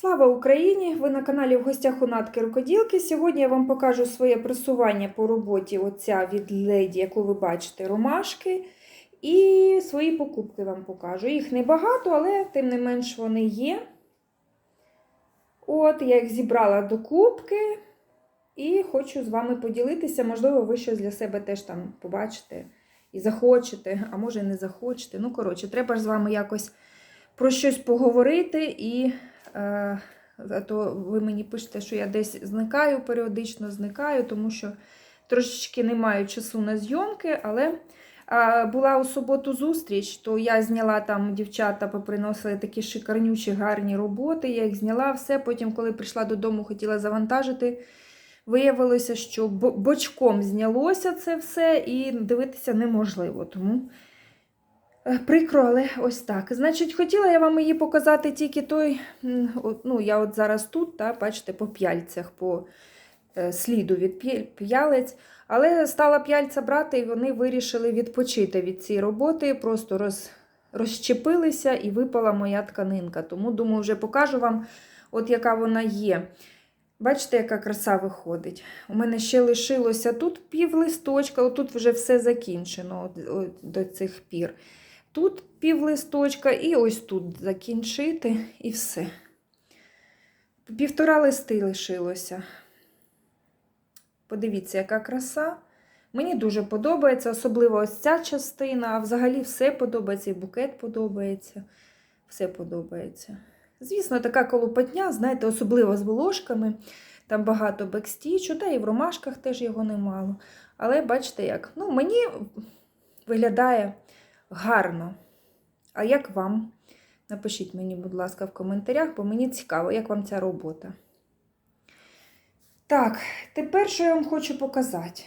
Слава Україні! Ви на каналі в гостях у Натки Рукоділки. Сьогодні я вам покажу своє просування по роботі оця від леді, яку ви бачите, ромашки. І свої покупки вам покажу. Їх небагато, але тим не менш вони є. От, я їх зібрала до кубки і хочу з вами поділитися. Можливо, ви щось для себе теж там побачите і захочете, а може не захочете. Ну, коротше, треба ж з вами якось про щось поговорити і. Е, а то ви мені пишете, що я десь зникаю, періодично зникаю, тому що трошечки не маю часу на зйомки, але була у суботу зустріч, то я зняла там дівчата поприносили такі шикарнючі гарні роботи. Я їх зняла все. Потім, коли прийшла додому, хотіла завантажити. Виявилося, що бочком знялося це все і дивитися неможливо. Тому Прикро, але ось так. Значить, хотіла я вам її показати тільки той, ну, я от зараз тут, та, бачите, по п'яльцях, по е, сліду від п'ялець. Але стала п'яльця брати, і вони вирішили відпочити від цієї роботи, просто роз, розщепилися і випала моя тканинка. Тому, думаю, вже покажу вам, от яка вона є. Бачите, яка краса виходить. У мене ще лишилося тут пів листочка, отут вже все закінчено от, от, до цих пір. Тут пів листочка і ось тут закінчити і все. Півтора листи лишилося. Подивіться, яка краса. Мені дуже подобається, особливо ось ця частина, взагалі все подобається, і букет подобається. Все подобається. Звісно, така колопотня, знаєте, особливо з волошками. Там багато бекстічу, та і в ромашках теж його немало. Але бачите як? Ну, мені виглядає гарно. А як вам? Напишіть мені, будь ласка, в коментарях, бо мені цікаво, як вам ця робота. Так, тепер що я вам хочу показати?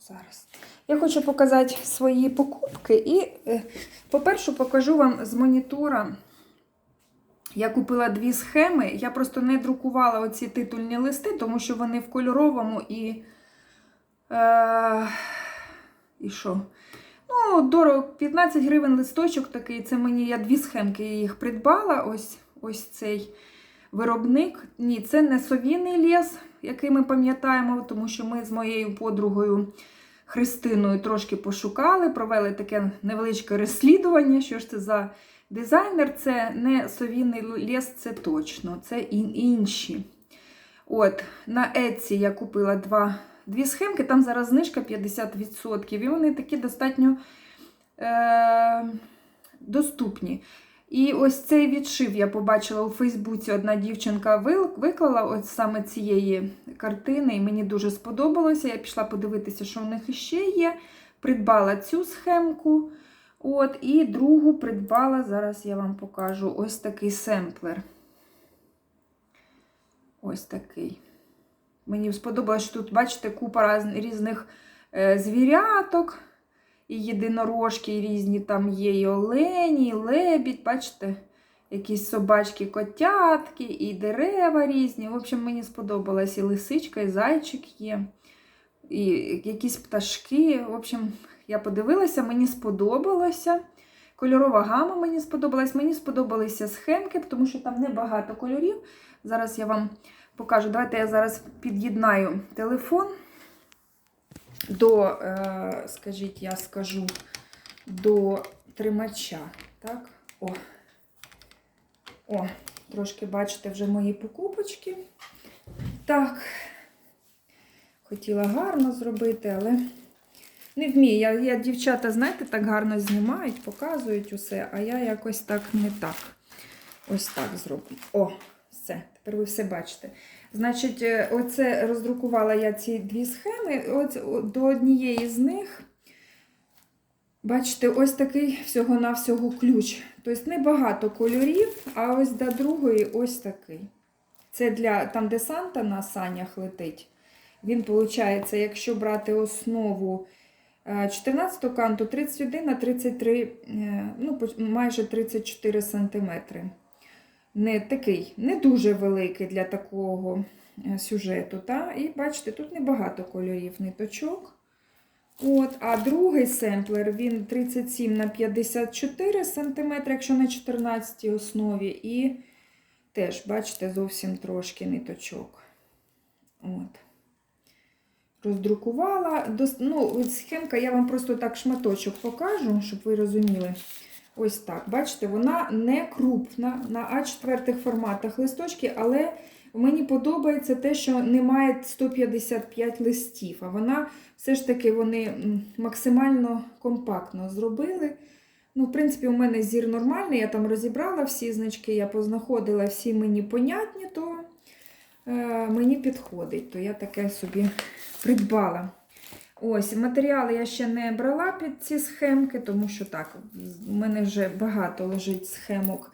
Зараз. Я хочу показати свої покупки і, е, по-перше, покажу вам з монітора. Я купила дві схеми. Я просто не друкувала оці титульні листи, тому що вони в кольоровому і. Е, і що? Ну, дорого, 15 гривень листочок такий. Це мені я дві схемки їх придбала. Ось ось цей виробник. Ні, це не совіний ліс, який ми пам'ятаємо, тому що ми з моєю подругою Христиною трошки пошукали, провели таке невеличке розслідування. Що ж це за дизайнер? Це не совіний ліс, це точно, це інші. От, На Etsy я купила два дві схемки, там зараз знижка 50%, і вони такі достатньо е, доступні. І ось цей відшив я побачила у Фейсбуці. Одна дівчинка виклала ось саме цієї картини, і мені дуже сподобалося. Я пішла подивитися, що в них іще є. Придбала цю схемку. От, І другу придбала, зараз я вам покажу ось такий семплер. Ось такий. Мені сподобалось, що тут, бачите, купа різних е, звіряток, і єдинорожки і різні там є, і олені, і лебідь, бачите, якісь собачки, котятки, і дерева різні. В общем, мені сподобалось і лисичка, і зайчик є, і якісь пташки. В общем, я подивилася, мені сподобалося. Кольорова гама мені сподобалась. Мені сподобалися схемки, тому що там небагато кольорів. Зараз я вам покажу. Давайте я зараз під'єднаю телефон до, е, скажіть, я скажу, до тримача. Так? О, О, трошки бачите вже мої покупочки. Так, хотіла гарно зробити, але не вмію. Я, я дівчата, знаєте, так гарно знімають, показують усе, а я якось так не так. Ось так зроблю. О, все, тепер ви все бачите. Значить, е, оце роздрукувала я ці дві схеми. От До однієї з них, бачите, ось такий всього-навсього ключ. Тобто небагато кольорів, а ось до другої ось такий. Це для там, де Санта на санях летить. Він, виходить, якщо брати основу 14 е, канту 31 на 33, е, ну, майже 34 сантиметри не такий, не дуже великий для такого е, сюжету. Та? І бачите, тут небагато кольорів ниточок. От, А другий семплер він 37 на 54 см, якщо на 14 основі, і Теж, бачите, зовсім трошки ниточок. От. Роздрукувала. Ну, схемка, я вам просто так шматочок покажу, щоб ви розуміли. Ось так. Бачите, вона не крупна на А4 форматах листочки, але мені подобається те, що немає 155 листів, а вона все ж таки вони максимально компактно зробили. Ну, в принципі, у мене зір нормальний, я там розібрала всі значки, я познаходила, всі мені понятні, то е, мені підходить. То я таке собі придбала. Ось, матеріали я ще не брала під ці схемки, тому що так, у мене вже багато лежить схемок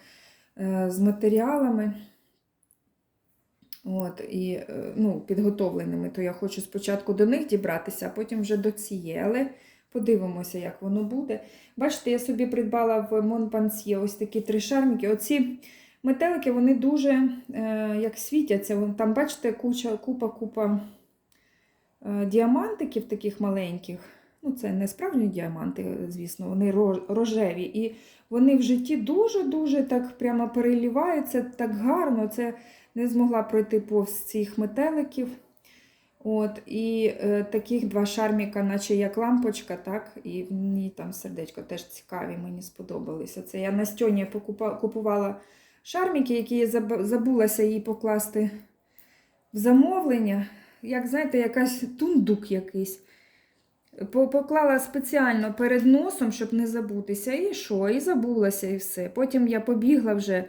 е, з матеріалами. От, і, е, ну, підготовленими, то я хочу спочатку до них дібратися, а потім вже до цієї. Але подивимося, як воно буде. Бачите, я собі придбала в Монпансьє ось такі три шарміки. Оці метелики вони дуже е, як світяться. Там, бачите, куча, купа-купа діамантиків таких маленьких. Ну, це не справжні діаманти, звісно, вони рожеві. І вони в житті дуже-дуже так прямо переліваються, так гарно. Це не змогла пройти повз цих метеликів. От, І е, таких два шарміка, наче як лампочка, так, і в ній там сердечко теж цікаві, мені сподобалися. Це я на стьоні купувала шарміки, які я забулася їй покласти в замовлення. Як знаєте, якась тундук якийсь. Поклала спеціально перед носом, щоб не забутися. І що? І забулася, і все. Потім я побігла вже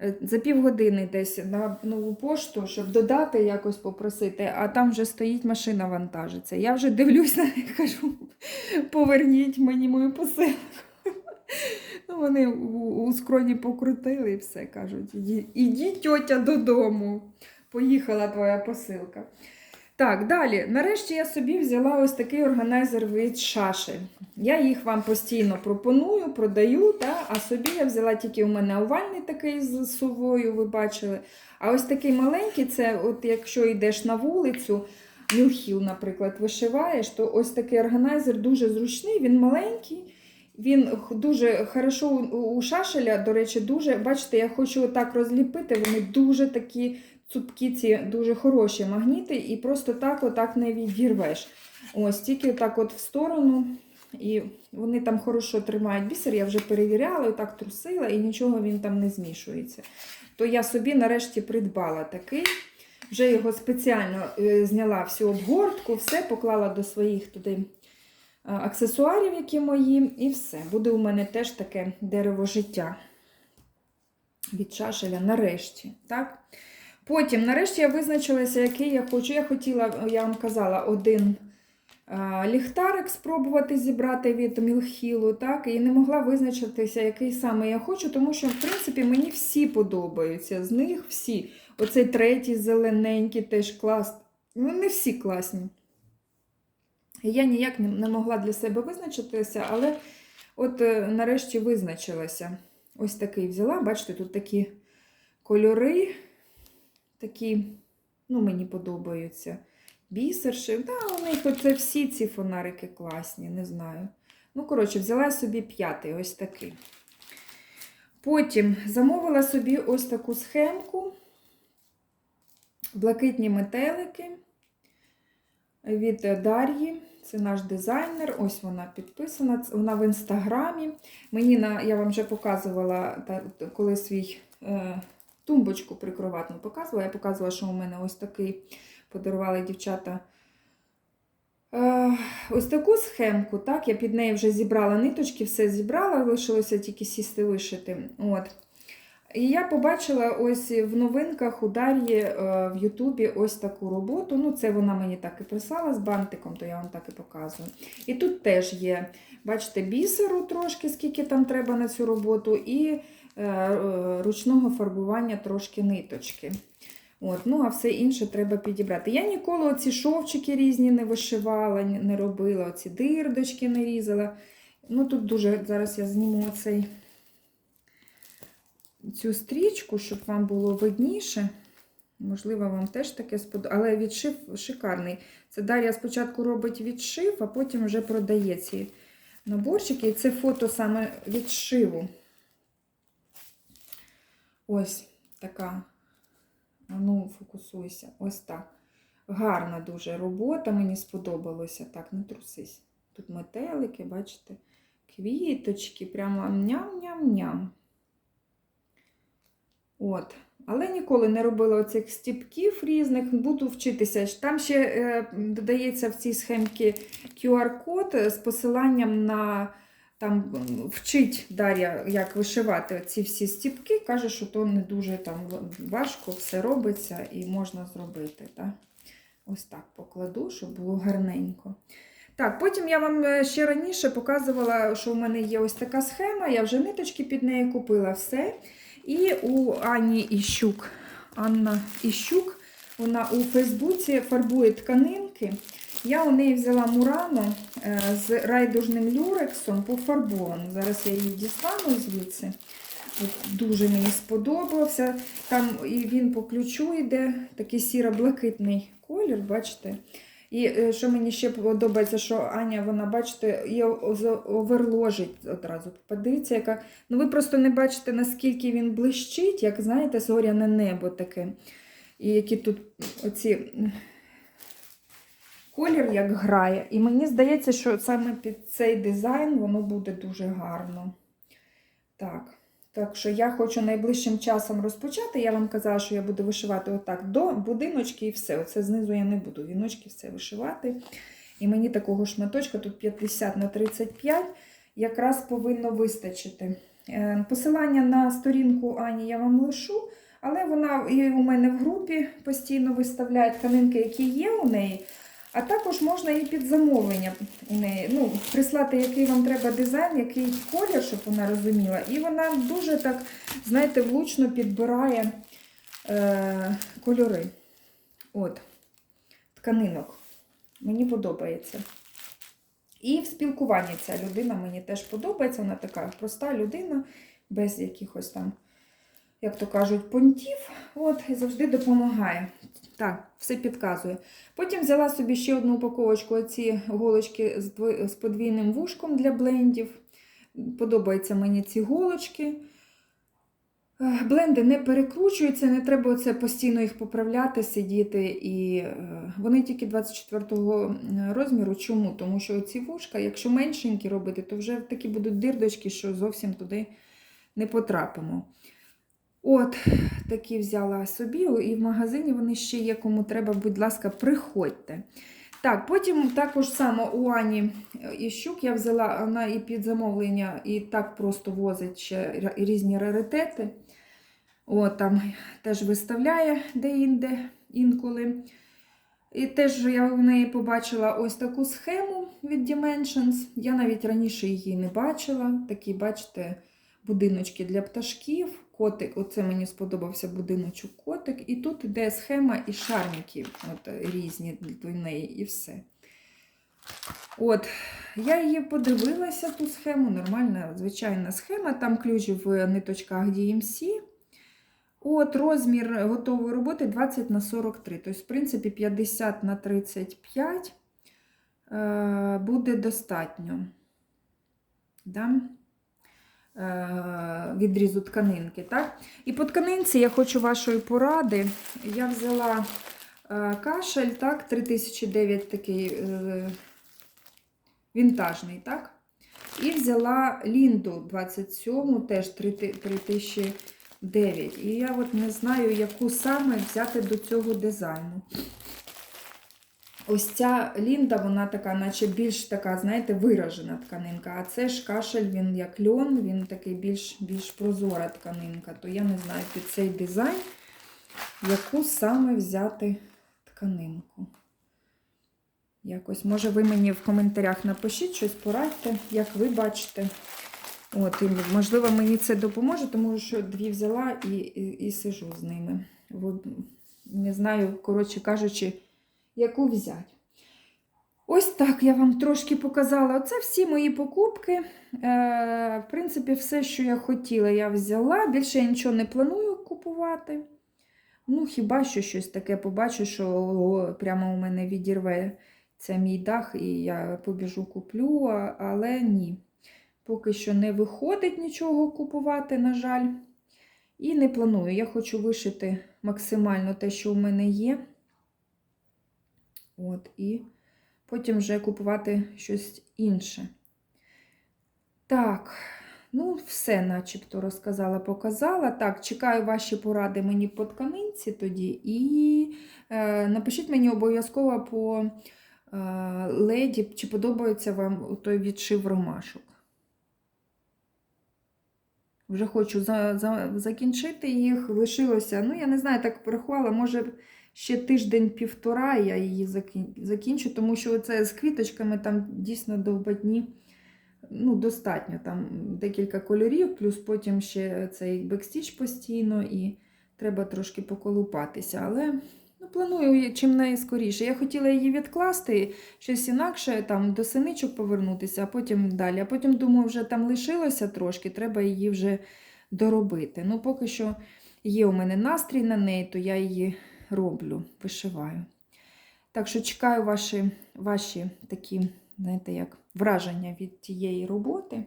е, за півгодини десь на нову пошту, щоб додати якось попросити, а там вже стоїть машина вантажиться. Я вже дивлюсь на них, кажу, поверніть мені мою посилку. Ну, вони у, скроні покрутили і все кажуть. «Іді- тьотя, додому. Поїхала твоя посилка. Так, далі. Нарешті я собі взяла ось такий органайзер від шашель. Я їх вам постійно пропоную, продаю, та? а собі я взяла тільки у мене овальний такий з совою, ви бачили. А ось такий маленький, це от якщо йдеш на вулицю, мілхіл, наприклад, вишиваєш, то ось такий органайзер дуже зручний, він маленький. Він дуже хорошо у шашеля, до речі, дуже, бачите, я хочу отак розліпити, вони дуже такі цупкі, ці дуже хороші магніти, і просто так отак не відірвеш. Ось, тільки отак от в сторону. І вони там хорошо тримають бісер, я вже перевіряла, отак трусила, і нічого він там не змішується. То я собі нарешті придбала такий. Вже його спеціально е, зняла всю обгортку, все поклала до своїх туди е, аксесуарів, які мої, і все. Буде у мене теж таке дерево життя від шашеля нарешті. Так? Потім, нарешті, я визначилася, який я хочу. Я хотіла, я вам казала, один ліхтарик спробувати зібрати від Мілхілу, так, і не могла визначитися, який саме я хочу, тому що, в принципі, мені всі подобаються. З них всі. Оцей третій зелененький теж клас. Вони всі класні. Я ніяк не- не могла для себе визначитися, але от е, нарешті визначилася. Ось такий взяла. Бачите, тут такі кольори, такі, ну, мені подобаються. Бісерши. Да, у них оце всі ці фонарики класні, не знаю. Ну, коротше, взяла собі п'ятий, ось такий. Потім замовила собі ось таку схемку. Блакитні метелики від Дар'ї. Це наш дизайнер. Ось вона підписана. Вона в інстаграмі. Мені на, я вам вже показувала, коли свій е, тумбочку прикроватну показувала. Я показувала, що у мене ось такий подарували дівчата. Е, ось таку схемку, так, я під нею вже зібрала ниточки, все зібрала, лишилося тільки сісти вишити. От. І я побачила ось в новинках у Дар'ї е, в Ютубі ось таку роботу. Ну, це вона мені так і прислала з бантиком, то я вам так і показую. І тут теж є, бачите, бісеру трошки, скільки там треба на цю роботу, і ручного фарбування трошки ниточки. От, ну, а все інше треба підібрати. Я ніколи оці шовчики різні не вишивала, не робила, оці дирдочки не різала. Ну, тут дуже, зараз я зніму оцей, цю стрічку, щоб вам було видніше. Можливо, вам теж таке сподобається. Але відшив шикарний. Це Дар'я спочатку робить відшив, а потім вже продає ці наборчики. І це фото саме відшиву. Ось така ну, фокусуйся. Ось так. Гарна дуже робота, мені сподобалося. Так, не трусись. Тут метелики, бачите, квіточки, прямо ням-ням-ням. От. Але ніколи не робила оцих стіпків різних, буду вчитися. Там ще е, додається в цій схемці QR-код з посиланням на там вчить Дар'я, як вишивати ці всі стіпки. Каже, що то не дуже там важко, все робиться і можна зробити. Так? Ось так покладу, щоб було гарненько. Так, потім я вам е, ще раніше показувала, що в мене є ось така схема. Я вже ниточки під неї купила все. І у Ані Іщук, Анна Іщук, вона у Фейсбуці фарбує тканинки. Я у неї взяла мурано е, з райдужним люрексом пофарбовану. Зараз я її дістану звідси. Дуже мені сподобався. Там і він по ключу йде, такий сіро-блакитний колір, бачите? І е, що мені ще подобається, що Аня, вона, бачите, її оверложить одразу. Подивіться, яка. Ну ви просто не бачите, наскільки він блищить, як знаєте, зоряне небо таке. І які тут оці колір як грає. І мені здається, що саме під цей дизайн воно буде дуже гарно. Так. Так що я хочу найближчим часом розпочати. Я вам казала, що я буду вишивати отак до будиночки і все. Оце знизу я не буду віночки все вишивати. І мені такого шматочка, тут 50 на 35, якраз повинно вистачити. Е, Посилання на сторінку Ані я вам лишу, але вона і у мене в групі постійно виставляє тканинки, які є у неї. А також можна і під замовлення ну, прислати, який вам треба дизайн, який колір, щоб вона розуміла. І вона дуже так, знаєте, влучно підбирає е, кольори. От, тканинок. Мені подобається. І в спілкуванні ця людина мені теж подобається. Вона така проста людина, без якихось там, як то кажуть, понтів. От, і завжди допомагає. Так, все підказує. Потім взяла собі ще одну упаковочку оці голочки з подвійним вушком для блендів. Подобаються мені ці голочки. Е, Бленди не перекручуються, не треба оце постійно їх поправляти, сидіти. І е, вони тільки 24-го розміру. Чому? Тому що ці вушка, якщо меншенькі робити, то вже такі будуть дирдочки, що зовсім туди не потрапимо. От, такі взяла собі, і в магазині вони ще є, кому треба, будь ласка, приходьте. Так, потім також само у Ані Іщук я взяла, вона і під замовлення, і так просто возить ще різні раритети. От, там теж виставляє де-інде інколи. І теж я в неї побачила ось таку схему від Dimensions. Я навіть раніше її не бачила. Такі, бачите, будиночки для пташків. Котик, оце мені сподобався будиночок котик. І тут іде схема і шарники от, різні до неї, і все. От, я її подивилася, ту схему, нормальна, звичайна схема. Там ключ в ниточках DMC. От, розмір готової роботи 20 на 43. Тобто, в принципі, 50 на 35 е, буде достатньо. Да? Е, відрізу тканинки. Так? І по тканинці я хочу вашої поради. Я взяла е, кашель, так, 3009 такий е, вінтажний, так? І взяла Лінду 27, теж 3009. І я от не знаю, яку саме взяти до цього дизайну. Ось ця лінда, вона така, наче більш така, знаєте, виражена тканинка. А це ж кашель, він як льон, він такий більш, більш прозора тканинка. То я не знаю під цей дизайн, яку саме взяти тканинку. Якось, може, ви мені в коментарях напишіть щось, порадьте, як ви бачите. От, і, можливо, мені це допоможе, тому що дві взяла і, і, і сижу з ними. Не знаю, коротше кажучи, яку взяти. Ось так я вам трошки показала. Оце всі мої покупки. Е, в принципі, все, що я хотіла, я взяла. Більше я нічого не планую купувати. Ну, хіба що щось таке побачу, що прямо у мене відірве це мій дах, і я побіжу куплю, але ні. Поки що не виходить нічого купувати, на жаль. І не планую. Я хочу вишити максимально те, що у мене є. От, і потім вже купувати щось інше. Так, ну, все начебто розказала, показала. Так, чекаю ваші поради мені по тканинці тоді. І е, напишіть мені обов'язково по е, леді, чи подобається вам той відшив ромашок. Вже хочу за, за, закінчити їх. Лишилося, ну, я не знаю, так порахувала, може ще тиждень-півтора я її закінчу, тому що це з квіточками там дійсно довбадні. Ну, достатньо там декілька кольорів, плюс потім ще цей бекстіч постійно і треба трошки поколупатися. Але ну, планую чим найскоріше. Я хотіла її відкласти, щось інакше, там до синичок повернутися, а потім далі. А потім, думаю, вже там лишилося трошки, треба її вже доробити. Ну, поки що є у мене настрій на неї, то я її роблю, вишиваю. Так що чекаю ваші, ваші такі, знаєте, як враження від тієї роботи.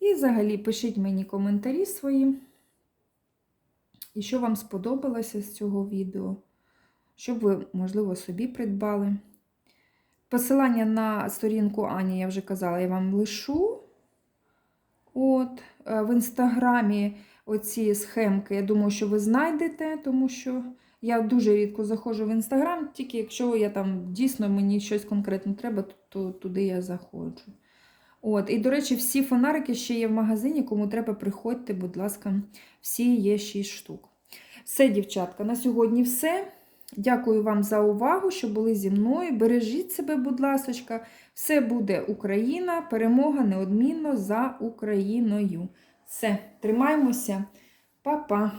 І взагалі пишіть мені коментарі свої. І що вам сподобалося з цього відео, що ви, можливо, собі придбали. Посилання на сторінку Ані, я вже казала, я вам лишу. От, е, в інстаграмі оці схемки, я думаю, що ви знайдете, тому що я дуже рідко заходжу в інстаграм, тільки якщо я там дійсно мені щось конкретно треба, то, туди я заходжу. От, і, до речі, всі фонарики ще є в магазині, кому треба, приходьте, будь ласка, всі є 6 штук. Все, дівчатка, на сьогодні все. Дякую вам за увагу, що були зі мною. Бережіть себе, будь ласочка. Все буде Україна, перемога неодмінно за Україною. Все, тримаємося, Па-па!